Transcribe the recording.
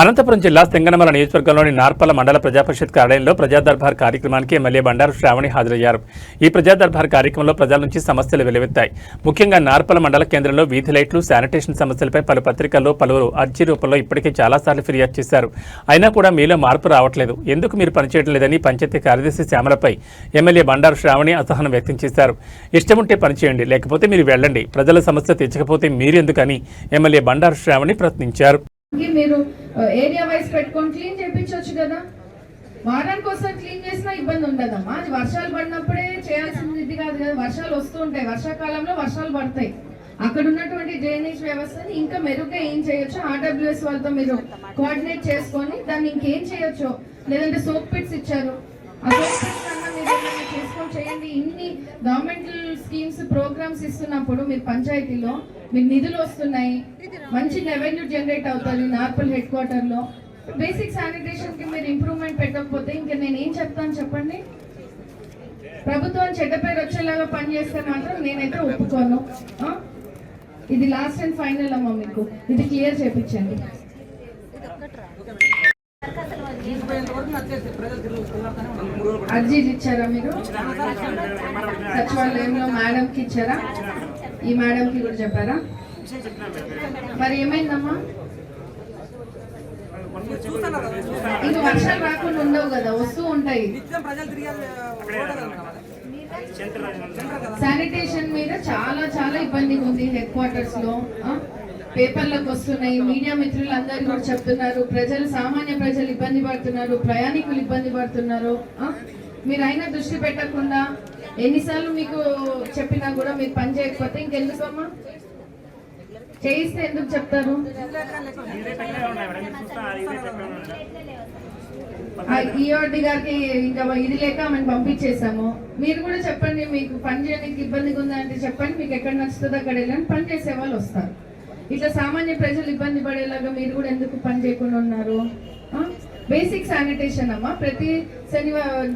అనంతపురం జిల్లా సింగనమల నియోజకవర్గంలోని నార్పల మండల ప్రజాపరిషత్ కార్యాలయంలో ప్రజాదర్బార్ కార్యక్రమానికి ఎమ్మెల్యే బండారు శ్రావణి హాజరయ్యారు. ఈ ప్రజాదర్బార్ కార్యక్రమంలో ప్రజల నుంచి సమస్యలు వెలువెత్తాయి. ముఖ్యంగా నార్పల మండల కేంద్రంలో వీధి లైట్లు శానిటేషన్ సమస్యలపై పలు పత్రికల్లో పలువురు అర్జీ రూపంలో ఇప్పటికే చాలాసార్లు ఫిర్యాదు చేశారు. అయినా కూడా మీలో మార్పు రావట్లేదు. ఎందుకు మీరు పనిచేయడం లేదని పంచాయతీ కార్యదర్శి శ్యామలపై ఎమ్మెల్యే బండారు శ్రావణి అసహనం వ్యక్తం చేశారు. ఇష్టముంటే పనిచేయండి లేకపోతే మీరు వెళ్ళండి. ప్రజల సమస్య తీర్చకపోతే మీరెందుకని ఎమ్మెల్యే బండారు శ్రావణి ప్రశ్నించారు. మీరు ఏరియా వైజ్ పెట్టుకొని క్లీన్ చేయించవచ్చు కదా. వారానికి ఒకసారి క్లీన్ చేసినా ఇబ్బంది ఉండదమ్మా. అది వర్షాలు పడినప్పుడే చేయాల్సింది ఇది కాదు కదా. వర్షాలు వస్తూ ఉంటాయి. వర్షాకాలంలో వర్షాలు పడతాయి. అక్కడ ఉన్నటువంటి డ్రైనేజ్ వ్యవస్థని ఇంకా మెరుగ్గా ఏం చేయొచ్చు? ఆర్డబ్ల్యూఎస్ వాళ్ళతో మీరు కోఆర్డినేట్ చేసుకొని దాన్ని ఇంకేం చేయొచ్చు? లేదంటే సోప్ పిట్స్ ఇచ్చారు. ఆ సోప్ పిట్స్ అన్నా మీరు చేసుకొని చేయండి. ఇన్ని గవర్నమెంట్ స్కీమ్స్ ప్రోగ్రామ్స్ ఇస్తున్నప్పుడు మీరు పంచాయతీలో మీకు నిధులు వస్తున్నాయి. మంచి రెవెన్యూ జనరేట్ అవుతుంది నార్పల్ హెడ్ క్వార్టర్లో. బేసిక్ శానిటేషన్కి మీరు ఇంప్రూవ్మెంట్ పెట్టకపోతే ఇంకా నేను ఏం చెప్తాను చెప్పండి? ప్రభుత్వం చెడ్డ పేరు వచ్చేలాగా పనిచేస్తే మాత్రం నేనైతే ఒప్పుకోను. ఇది లాస్ట్ అండ్ ఫైనల్ అమ్మా మీకు. ఇది క్లియర్ చేపించండి. అర్జీ ఇచ్చారా మీరు? సచివాలయంలో మేడం కి ఇచ్చారా? ఈ మేడం కి కూడా చెప్పారా? మరి ఏమైందమ్మా? ఇంక వర్షాలు రాకుండా ఉండవు కదా వస్తూ ఉంటాయి. శానిటేషన్ మీద చాలా చాలా ఇబ్బంది ఉంది హెడ్ క్వార్టర్స్లో? పేపర్లకు వస్తున్నాయి. మీడియా మిత్రులు అందరూ కూడా చెప్తున్నారు. ప్రజలు సామాన్య ప్రజలు ఇబ్బంది పడుతున్నారు. ప్రయాణికులు ఇబ్బంది పడుతున్నారు. మీరు అయినా దృష్టి పెట్టకుండా ఎన్నిసార్లు మీకు చెప్పినా కూడా మీరు పని చేయకపోతే ఇంకెందుకమ్మా? చేయిస్తే ఎందుకు చెప్తారు? ఆ ఈఓడి గారికి ఇంకా ఇది లేక ఆమెను పంపించేసాము మీరు కూడా చెప్పండి మీకు పని చేయడానికి ఇబ్బందిగా ఉందంటే చెప్పండి. మీకు ఎక్కడ నచ్చుతుందో అక్కడ వెళ్ళండి. పని చేసే వాళ్ళు వస్తారు. ఇట్లా సామాన్య ప్రజలు ఇబ్బంది పడేలాగా మీరు కూడా ఎందుకు పని చేయకుండా ఉన్నారు? బేసిక్ శానిటేషన్ అమ్మా. ప్రతి శనివారం